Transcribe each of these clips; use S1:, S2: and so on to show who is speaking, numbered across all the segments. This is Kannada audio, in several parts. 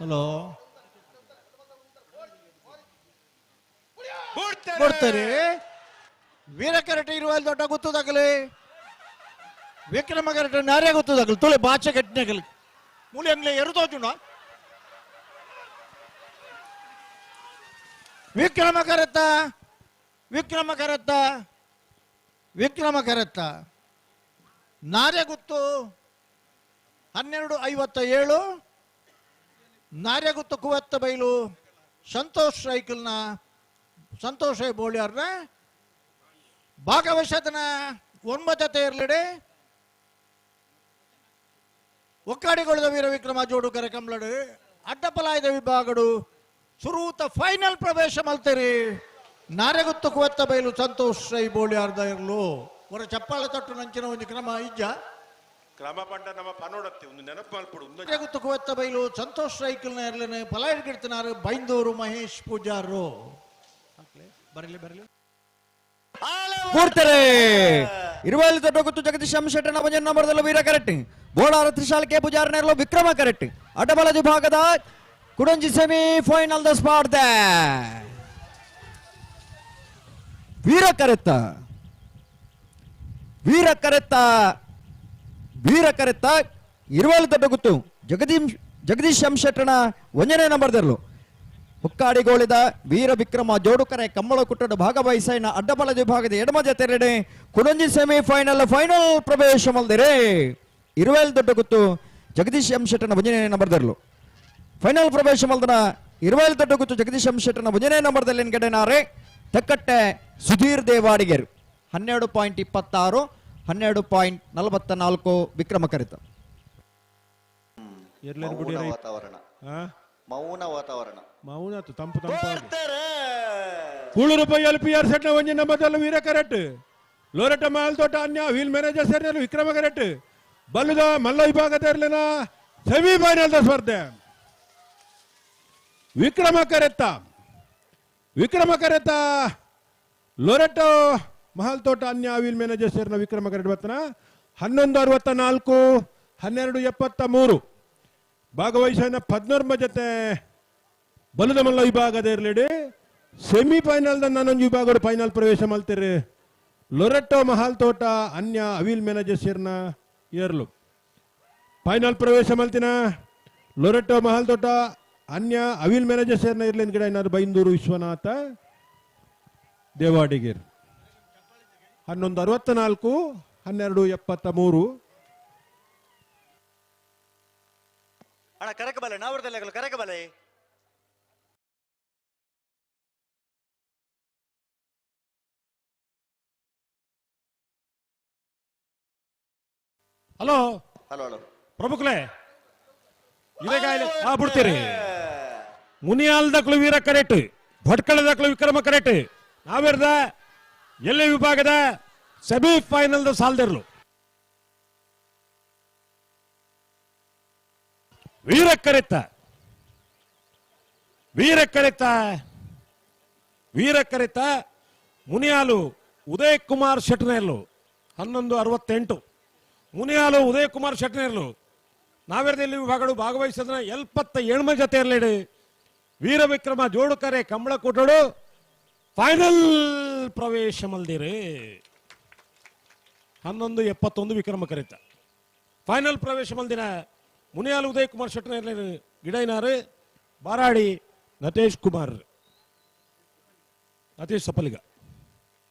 S1: ಹಲೋ.
S2: ಕೊಡ್ತಾರೆ
S1: ವೀರ ವೀರಕರಟ ಇರುವ ದೊಡ್ಡ ಗೊತ್ತದಾಗಲಿ ವಿಕ್ರಮ ಕರಟ ನಾರೇ ಗೊತ್ತದಾಗಲಿ ತುಳಿ ಬಾಚೆ ಕಟ್ಟಿನಾಗಲಿ ಮೂಲೆ ಅಂಗ್ಲೆ ಎರುದೋಜುಣ ವಿಕ್ರಮ ಕರತ್ತ ವಿಕ್ರಮ ಕರತ್ತ ವಿಕ್ರಮ ಕರತ್ತ ನಾರೇ ಗೊತ್ತು ಹನ್ನೆರಡು ಐವತ್ತ ಏಳು ನಾರೆ ಕುವೆತ್ತ ಬೈಲು ಸಂತೋಷ್ ಸೈಕಲ್ನ ಸಂತೋಷ ಬೋಳ್ಯಾರ್ನ. ಭಾಗವಶತನ ಒಂಬತ್ತತೆ ಇರ್ಲಿಡೆ ಒಕ್ಕಾಡಿಗೊಳ್ಳದ ವೀರ ವಿಕ್ರಮ ಜೋಡು ಕರೆ ಕಂಬ್ಲಡು. ಅಡ್ಡಪಲಾಯದ ವಿಭಾಗಡು ಸುರೂತ ಫೈನಲ್ ಪ್ರವೇಶ ಮಲ್ತೀರಿ. ನಾರೆಗುತ್ತು ಕುವತ್ತ ಬೈಲು ಸಂತೋಷ್ ರೈ ಬೋಳ್ಯಾರ್ದ ಇರ್ಲು. ಹೊರ ಚಪ್ಪಾಳ ತಟ್ಟು ನಂಚಿನ ಒಂದು ಕ್ರಮ ಇಜ್ಜ.
S2: ಕ್ರಮ ಪಂಡ ನಮ್ಮ ಪನೋಡತ್ತೆ ಒಂದು ನೆನಪು ಮಲ್ಪಡು ಒಂದು
S1: ನಾರೆಗುತ್ತು ಕುವತ್ತ ಬೈಲು ಸಂತೋಷ್ ಸೈಕಲ್ನ ಇರ್ಲೇನೆ ಫಲಾಯಿಡ್ಗಿಡ್ತಿನಾರು ಬೈಂದೂರು ಮಹೇಶ್ ಪೂಜಾರು ಬರಲಿ ಬರಲಿ.
S3: ಕೂಡ್ತಾರೆ ಇರುವಲ್ಲಿ ದೊಡ್ಡ ಗೊತ್ತು ಜಗದೀಶ್ ಶೆಟ್ಟನ ಭಜನ್ ನಂಬರ್ದಲ್ಲ ವೀರ ಕರೆಕ್ಟ್ ಬೋಳಾರ ತ್ರಿಶಾಲ್ ಪೂಜಾರ ಪೂಜಾರನೆರಲು ವಿಕ್ರಮ ಕರೆಕ್ಟ್ ಅಡಬಲ ವಿಭಾಗದ ಕುಡಂಜಿ ಸೆಮಿ ಫೈನಲ್ ದ ಸ್ಪಾರ್ಧೆ. ವೀರ ಕರೆತ್ತ. ವೀರ ಕರೆತ್ತ. ವೀರ ಕರೆತ್ತ ಇರುವಲ್ಲಿ ದೊಡ್ಡ ಜಗದೀಶ್ ಜಗದೀಶ್ ಶೆಟ್ಟನ ಒಂದನೇ ನಂಬರ್ದರ್ಲು ಹುಕ್ಕಾಡಿಗೋಳಿದ ವೀರ ವಿಕ್ರಮ ಜೋಡುಕರೆ ಕಮ್ಮಳ ಕುಟ್ಟಡ ಭಾಗವಹಿಸೈನ ಅಡ್ಡಬಲ ವಿಭಾಗದ ಎಡಮ ಜತೆರೆಡೆ ಕುಡಂಜಿ ಸೆಮಿ ಫೈನಲ್ ಫೈನಲ್ ಪ್ರವೇಶ ಮಲ್ದಿರೆ ಇರುವೆಲ್ ದೊಡ್ಡ ಗುತ್ತು ಜಗದೀಶ್ ಎಂ ಶೆಟ್ಟನ ಭುಜನೇ ಫೈನಲ್ ಪ್ರವೇಶ ಮಲ್ದನ ಇರುವೆಲ್ ದೊಡ್ಡ ಗುತ್ತು ಜಗದೀಶ್ ಎಂ ಶೆಟ್ಟನ ಭುಜನೇ ನಂಬರ್ದಲ್ಲಿ ಎನ್ಗಡೆನಾರೆ ತಕ್ಕಟ್ಟೆ ಸುಧೀರ್ ದೇವಾಡಿಗೆರು. ಹನ್ನೆರಡು ಪಾಯಿಂಟ್ ಇಪ್ಪತ್ತಾರು. ಹನ್ನೆರಡು ಪಾಯಿಂಟ್ ನಲವತ್ತ ನಾಲ್ಕು ವಿಕ್ರಮ ಕರಿತ
S4: ಮೌನ ವಾತಾವರಣ.
S5: ಹಾ
S4: ಮೌನ ವಾತಾವರಣ.
S5: ತಂಪು ರೂಪಾಯಿ ಎಲ್ ಪಿ ಆರ್ ಸೆಟ್ ಒಂಜಿ ನಂಬರ್ದಲ್ಲ ವೀರ ಕರೆಟ್. ಲೋರಟ ಮಾಲ್ ತೋಟ ಅನ್ಯ ವೀಲ್ ಮ್ಯಾನೇಜರ್ ಸರ್ ವಿಕ್ರಮ ಕರೆಟ್. ಬಲ್ಲದ ಮಲ್ಲ ವಿಭಾಗದ ಇರ್ಲಿನ ಸೆಮಿ ಫೈನಲ್ ಸ್ಪರ್ಧೆ. ವಿಕ್ರಮ ಕರೆತ್ತ. ವಿಕ್ರಮ ಕರೆತ್ತ ಲೋರೆಟೋ ಮಹಲ್ ತೋಟ ಅನ್ಯ ವೀಲ್ ಮ್ಯಾನೇಜರ್ ಸೇರಿನ ವಿಕ್ರಮ ಬರ್ತನ. ಹನ್ನೊಂದು ಅರವತ್ತ ನಾಲ್ಕು, ಹನ್ನೆರಡು ಎಪ್ಪತ್ತ ಮೂರು. ಭಾಗವಹಿಸಿದ ಪದ್ನೊರ್ಮ ಜೊತೆ ಬಲದ ಮಲ್ಲ ವಿಭಾಗದ ಇರಲಿಡಿ. ಸೆಮಿ ಫೈನಲ್ ನಾನೊಂದು ವಿಭಾಗದ ಫೈನಲ್ ಪ್ರವೇಶ ಮಾಡ್ತೀರಿ. ಲೊರೆಟ್ಟೋ ಮಹಾಲ್ ತೋಟ ಅನ್ಯ ಅವಿಲ್ ಮ್ಯಾನೇಜರ್ ಸೇರ್ನ ಏರ್ಲು. ಫೈನಲ್ ಪ್ರವೇಶ ಮಾಡ್ತೀನ? ಲೊರೆಟ್ಟೋ ಮಹಾಲ್ ತೋಟ ಅನ್ಯ ಅವಿಲ್ ಮ್ಯಾನೇಜರ್ ಸೇರ್ನ ಇರ್ಲಿನ ಗಿಡ ಏನಾದ್ರು ಬೈಂದೂರು ವಿಶ್ವನಾಥ ದೇವಾಡಿಗೇರ್. ಹನ್ನೊಂದು ಅರವತ್ತ ನಾಲ್ಕು ಹನ್ನೆರಡು ಎಪ್ಪತ್ತ ಮೂರು
S4: ಅಣ್ಣ ಕರಕಬಲೆ ನಾವರ್ದಲ್ಲ ಕರಕ ಬಲೆ.
S5: ಹಲೋ?
S4: Hello hello.
S5: ಪ್ರಮುಖಲೇ ಇದೇ ಆ ಬಿಡ್ತೀರಿ. ಮುನಿಯಾಲ್ದಕ್ಳು ವೀರ ಕರೆಕ್ಟ್ ಭಟ್ಕಳದಕ್ಳು ವಿಕ್ರಮ ಕರೆಕ್ಟ್ ನಾವಿರ್ದ ಎಲ್ಲಿ ವಿಭಾಗದ ಸೆಮಿ ಫೈನಲ್ ಸಾಲ್ದಿರ್ಲು? ವೀರ ಕರೆತ ವೀರ ಕರೆತ ವೀರ ಕರೆತ ಮುನಿಯಾಲು ಉದಯ್ ಕುಮಾರ್ ಶೆಟ್ನೇರ್ಲು, ಹನ್ನೊಂದು ಅರವತ್ತೆಂಟು. ಮುನಿಯಾಲು ಉದಯ್ ಕುಮಾರ್ ಶೆಟ್ನೇರ್ಲು, ನಾವೇರದಲ್ಲಿ ವಿಭಾಗಗಳು ಭಾಗವಹಿಸಿದ್ರೆ ಎಲ್ಪತ್ತ ಏಳ್ಮ ಜೊತೆ ಇರಲಿ ವೀರ ವಿಕ್ರಮ ಜೋಡುಕರೆ ಕಂಬಳ ಕೊಟ್ಟಳು ಫೈನಲ್ ಪ್ರವೇಶ ಮಲ್ದಿರಿ ಹನ್ನೊಂದು ಎಪ್ಪತ್ತೊಂದು ವಿಕ್ರಮ ಕರೆತ. ಫೈನಲ್ ಪ್ರವೇಶ ಮಲ್ದಿನ ಮುನಿಯಾಲು ಉದಯ್ ಕುಮಾರ್ ಶೆಟ್ನ ಗಿಡೈನಾರು ಬಾರಾಡಿ ನಟೇಶ್ ಕುಮಾರ್. ನಟೇಶ್ ಸಪಲಿಗ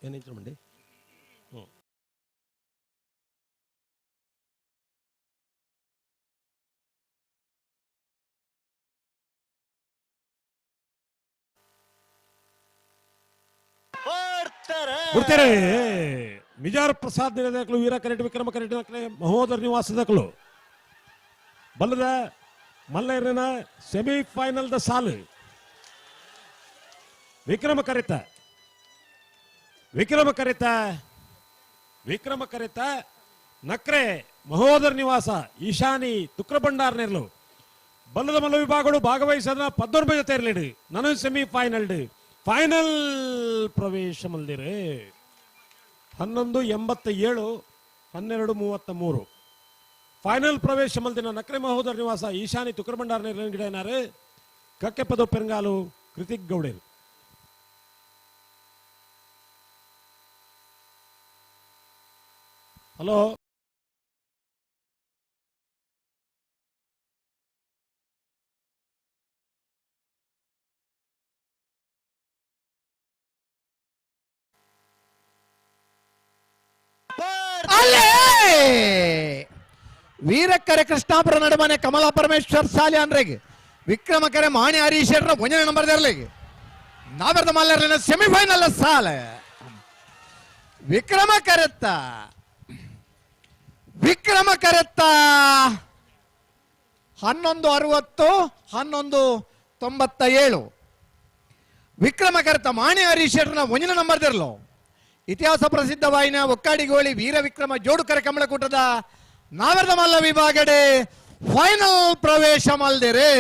S5: ಏನೈತ್ರ ಮಂಡಿ ಬಿಡ್ತಾರೆ ಮಿಜಾರ್ ಪ್ರಸಾದ್ ನಿರ್ದೇಶಕರು ವೀರ ಕರೆಟ್ ವಿಕ್ರಮ ಕರೆಟ್ ಮಹೋದರ್ ನಿವಾಸದಕ್ಕಲು ಬಲ್ಲದ ಮಲ್ಲೈರಿನ ಸೆಮಿ ಫೈನಲ್ ದ ಸಾಲು. ವಿಕ್ರಮ ಕರೆತ. ವಿಕ್ರಮ ಕರೆತ. ವಿಕ್ರಮ ಕರೆತ. ನಕ್ರೆ, ಮಹೋದರ್ ನಿವಾಸ, ಈಶಾನಿ, ತುಕ್ರ ನೆರಲು ಬಲ್ಲದ ಮಲ್ಲ ವಿಭಾಗಗಳು ಭಾಗವಹಿಸದ ಪದ್ದೊರ್ಬ ಜೊತೆ ಇರಲಿಡು ನಾನು ಸೆಮಿಫೈನಲ್ ಫೈನಲ್ ಪ್ರವೇಶ ಮಲ್ದಿರೆ ಹನ್ನೊಂದು ಎಂಬತ್ತ ಏಳು ಹನ್ನೆರಡು ಮೂವತ್ತ ಮೂರು.
S2: ಫೈನಲ್ ಪ್ರವೇಶ ಮಲ್ದಿನ ನಕ್ರೆ ಮಹೋದರ ನಿವಾಸ ಈಶಾನಿ ತುಕ್ರಮಂಡಾರ ನಿರ್ಗಿಡನಾರು ಕಕ್ಕೆಪ್ಪದ ಪೆರಂಗಾಲು ಕೃತಿಕ್ ಗೌಡೇರು. ಹಲೋ?
S6: ವೀರಕ್ಕರೆ ಕೃಷ್ಣಾಪುರ ನಡುಮನೆ ಕಮಲಾ ಪರಮೇಶ್ವರ್ ಸಾಲಿ ವಿಕ್ರಮ ವಿಕ್ರಮಕರೆ ಮಾಣಿ ಹರೀಶರ ಒಂಜನೇ ನಂಬರ್ ದರ್ಲಿಗೆ ನಾವರ್ದ ಮಲ್ಲರಿನ ಸೆಮಿಫೈನಲ್ ಸಾಲ. ವಿಕ್ರಮ ಕರೆತ್ತ ವಿಕ್ರಮ ಕರೆತ್ತ ಹನ್ನೊಂದು ಅರವತ್ತು, ಹನ್ನೊಂದು ತೊಂಬತ್ತ ಏಳು. ವಿಕ್ರಮ ಕರೆತ ಮಾಣಿ ಹರೀಶ್ ಒಂಜನೇ ನಂಬರ್ ದಿರ್ಲು. ಇತಿಹಾಸ ಪ್ರಸಿದ್ಧವಾಯಿನ ಒಕ್ಕಾಡಿಗೋಳಿ ವೀರ ವಿಕ್ರಮ ಜೋಡುಕರ ಕಮಲಕೂಟದ ನಾವೆರದ ಮಲ್ಲ ವಿಭಾಗಡೆ ಫೈನಲ್ ಪ್ರವೇಶ ಮಲ್ದೆರೆ.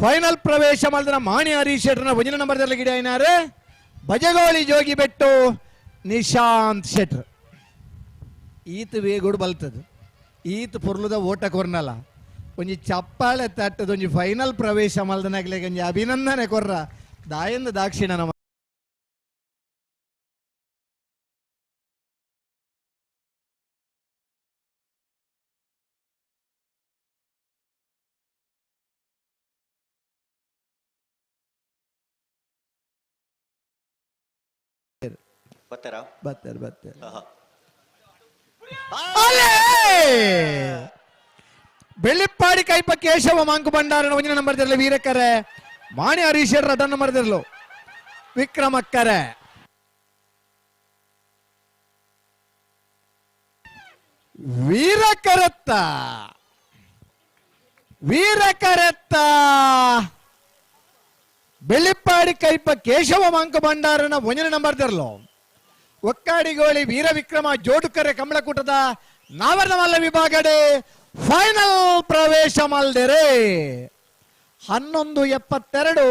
S6: ಫೈನಲ್ ಪ್ರವೇಶ ಮಲ್ದಿನ ಮಾಣಿ ಹರೀಶ್ ಶೆಟ್ರನ ಭಜನ ನಂಬರ್ದಲ್ಲಿ ಗಿಡ ಏನಾರೆ? ಬಜಗೋಳಿ ಜೋಗಿ ಬೆಟ್ಟು ನಿಶಾಂತ್ ಶೆಟ್ರ್ ಈತ ವೇಗುಡು ಬಲ್ತದ. ಈತ ಪೊರ್ಲುದ ಓಟ ಕೊರ್ನಲ್ಲ ಒಂಜಿ ಚಪ್ಪಾಳೆ ತಟ್ಟದ ಒಂಜಿ ಫೈನಲ್ ಪ್ರವೇಶ ಮಲ್ದನಾಗ್ಲೆ ಒಂಜಿ ಅಭಿನಂದನೆ ಕೊರ್ರ. ದಾಯಂದ ದಾಕ್ಷಿಣ ನಮ್ಮ
S4: ಬರ್ತಾರಾ?
S6: ಬರ್ತಾರೆ ಬರ್ತಾರೆ! ಬೆಳ್ಳಿಪ್ಪಾಡಿ ಕೈಪ ಕೇಶವ ಮಾಂಕು ಭಂಡಾರನ ಒಂಜಿನ ನಂಬರ್ ದಿರಲು ಮಾಣಿ ಹರೀಶರ್ ಅಡ್ಡ ನಂಬರ್ ದಿರಲು ವಿಕ್ರಮಕ್ಕರೆ ವೀರಕರತ್ತ ವೀರಕರತ್ತ ಬೆಳ್ಳಿಪ್ಪಾಡಿ ಕೈಪ ಕೇಶವ ಮಾಂಕ ಭಂಡಾರನ ಒಂಜನ ನಂಬರ್ ಒಕ್ಕಾಡಿ ಒಕ್ಕಾಡಿಗೋಳಿ ವೀರ ವಿಕ್ರಮ ಜೋಡುಕರೆ ಕಮಲಕೂಟದ ನಾವರ್ಣ ಮಲ್ಲ ವಿಭಾಗಡೆ ಫೈನಲ್ ಪ್ರವೇಶ ಮಲ್ದಿರೆ. ಹನ್ನೊಂದು ಎಪ್ಪತ್ತೆರಡು,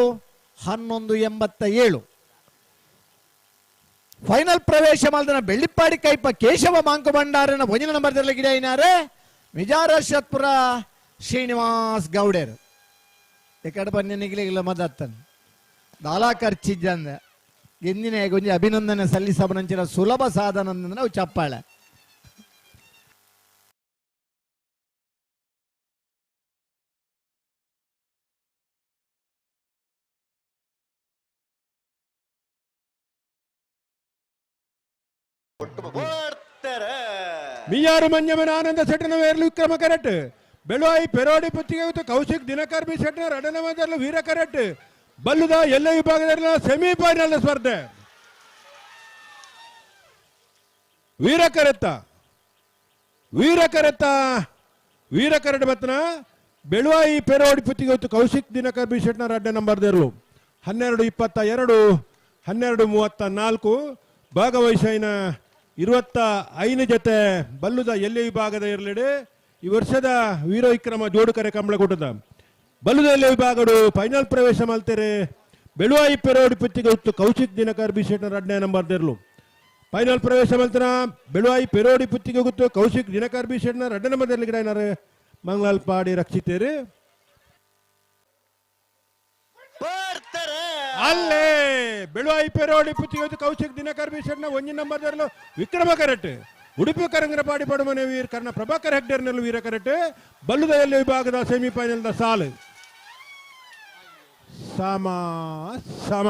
S6: ಹನ್ನೊಂದು ಎಂಬತ್ತ ಏಳು ಫೈನಲ್ ಪ್ರವೇಶ ಮಾಡಿದ ಬೆಳ್ಳಿಪ್ಪಾಡಿ ಕೈಪ ಕೇಶವ ಮಾಂಕು ಭಂಡಾರನ ಭೋಜನ ನಂಬರ್ದಲ್ಲಿ ಗಿಡ ಏನಾರೆ? ವಿಜಾರ ಶತ್ಪುರ ಶ್ರೀನಿವಾಸ್ ಗೌಡೇರು. ಎಕಡೆ ಕಡೆ ಬನ್ನಿ ಇಲ್ಲ ಮದತ್ತನ್ ದಾಲಾ ಖರ್ಚಿದ್ದಂದ ಎಂದಿನ ಗುಂಜಿ ಅಭಿನಂದನೆ ಸಲ್ಲಿಸಬನಂಚಿನ ಸುಲಭ ಸಾಧನ ನಾವು ಚಪ್ಪಾಳೆ.
S2: ಮಿಯಾರು ಮಂಜಮನ ಆನಂದ ಶೆಟ್ಟನ ವೇರ್ಲು ವಿಕ್ರಮ ಕರೆಟ್. ಬೆಳುವಾಯಿ ಪೆರೋಡಿ ಪುತ್ತಿಗೆ ಕೌಶಿಕ್ ದಿನಕರ್ ಬಿ ರಡನ ಮದರ್ಲು ವೀರ ಕರೆಟ್. ಬಲ್ಲುದ ಎಲ್ಲ ವಿಭಾಗದಲ್ಲಿ ಸೆಮಿಫೈನಲ್ ಸ್ಪರ್ಧೆ. ವೀರ ಕರೆತ್ತ. ವೀರ ಕರೆತ್ತ. ವೀರ ಕರೆಟ್ ಮತ್ತನ ಬೆಳುವಾಯಿ ಪೆರೋಡಿ ಪುತ್ತಿಗೆ ಕೌಶಿಕ್ ದಿನಕರ್ ಬಿ ಸೆಟ್ನ ರಡ್ಡ ನಂಬರ್ ದೇರ್ಲು. ಹನ್ನೆರಡು ಇಪ್ಪತ್ತ ಎರಡು, ಹನ್ನೆರಡು ಮೂವತ್ತ ನಾಲ್ಕು. ಭಾಗವಹಿಸಿನ ಇರುವತ್ತ ಐದು ಜೊತೆ ಬಲ್ಲುದ ಎಲ್ಲಿ ವಿಭಾಗದ ಇರಲಿಡೆ ಈ ವರ್ಷದ ವೀರ ವಿಕ್ರಮ ಜೋಡುಕರೆ ಕಂಬಳಕೂಟದ ಬಲ್ಲುದ ಎಲ್ಲಿ ವಿಭಾಗಡು ಫೈನಲ್ ಪ್ರವೇಶ ಮಾಡ್ತಾರೆ ಬೆಳುವಾಯಿ ಪೆರೋಡಿ ಪುತ್ತಿಗೆ ಹೊತ್ತು ಕೌಶಿಕ್ ದಿನಕರ್ ಬಿ ಸೆಟ್ನ ರಡ್ಡನೇ ನಂಬರ್ ದೇರ್ಲು. ಫೈನಲ್ ಪ್ರವೇಶ ಮಲ್ತನ? ಬೆಳುವಾಯಿ ಪೆರೋಡಿ ಪುತ್ತಿಗೆ ಗೊತ್ತು ಕೌಶಿಕ್ ದಿನಕರ್ ಬಿ ಸೆಟ್ನ ರಡ್ಡ ನಂಬರ್ ದೇರ್ಲಿ ಗಿಡ ಏನಾರೆ ಮಂಗಲಾಲ್ ಪಾಡಿ ರಕ್ಷಿತೇರಿ
S4: ಬರ್ತಾರೆ
S2: ಅಲ್ಲೇ ಬೆಳುವಾಯಿ ಪೆರೋಡಿ ಪುತ್ತಿಗೆ ಕೌಶಿಕ್ ದಿನಕರ್ ಬಿಷಡ್ನ ಒಂಜಿ ನಂಬರ್ ದರ್ಲು ವಿಕ್ರಮ ಕರೆಟ್, ಉಡುಪಿ ಕರಂಗರಪಾಡಿ ಪಡುಮನೆ ವೀರ್ ಕರ್ಣ ಪ್ರಭಾಕರ್ ಹೆಗ್ಡೇರ್ನಲ್ಲೂ ವೀರ ಕರೆಟ್, ಬಲ್ಲುದಯಲ್ಲಿ ವಿಭಾಗದ ಸೆಮಿಫೈನಲ್ದ ಸಾಲು. ಸಮ ಸಮ.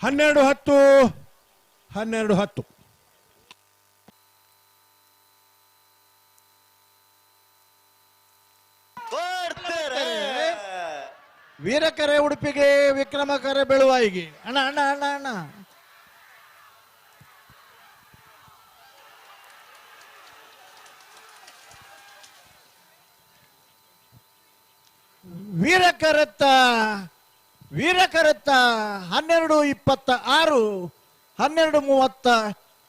S2: ಹನ್ನೆರಡು ಹತ್ತು ಹನ್ನೆರಡು ಹತ್ತು
S4: ಬರ್ತಾರೆ
S1: ವೀರಕರೆ ಉಡುಪಿಗೆ ವಿಕ್ರಮಕರೆ ಬೆಳುವಾಯಿಗೆ ಅಣ್ಣ ಅಣ್ಣ ಅಣ್ಣ ಅಣ್ಣ. ವೀರಕರತ್ತ ವೀರಕರತ್ತ ಹನ್ನೆರಡು ಇಪ್ಪತ್ತ ಆರು, ಹನ್ನೆರಡು ಮೂವತ್ತ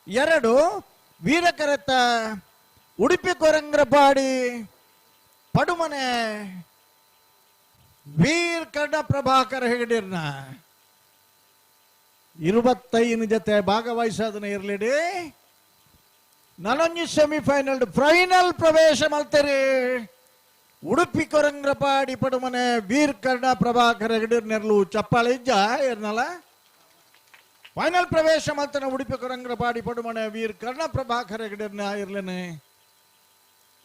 S1: ಎರಡು, ವೀರಕರತ್ತ ಉಡುಪಿ ಕೊರಂಗ್ರಪಾಡಿ ಪಡುಮನೆ ವೀರ್ ಕರ್ಣ ಪ್ರಭಾಕರ್ ಹೆಗಡಿರ್ನ ಇರುವತ್ತೈದು ಜೊತೆ ಭಾಗವಹಿಸೋದನ್ನ ಇರ್ಲಿಡಿ. ನನೊಂದು ಸೆಮಿಫೈನಲ್ ಫೈನಲ್ ಪ್ರವೇಶ ಮಲ್ತೆರಿ ಉಡುಪಿ ಕೊರಂಗ್ರಪಾಡಿ ಪಡುಮನೆ ವೀರ್ ಕರ್ಣ ಪ್ರಭಾಕರ್ ಹೆಗಡಿರ್ ನೆರಲು ಚಪ್ಪಾಳೆ ಇಜ್ಜ ಇರ್ನಲ್ಲ? ಫೈನಲ್ ಪ್ರವೇಶ ಮಲ್ತನ ಉಡುಪಿ ಕೊರಂಗ್ರಪಾಡಿ ಪಡುಮನೆ ವೀರ್ ಕರ್ಣ ಪ್ರಭಾಕರ್ ಹೆಗಡಿರ್ನ ಇರ್ಲೇನೆ.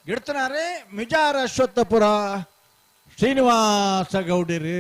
S1: ಗಿಡ್ತನಾರೆ ಮಿಜಾರ ಅಶ್ವತ್ಥಪುರ. ಶ್ರೀನಿವಾಸ ಗೌಡಿರಿ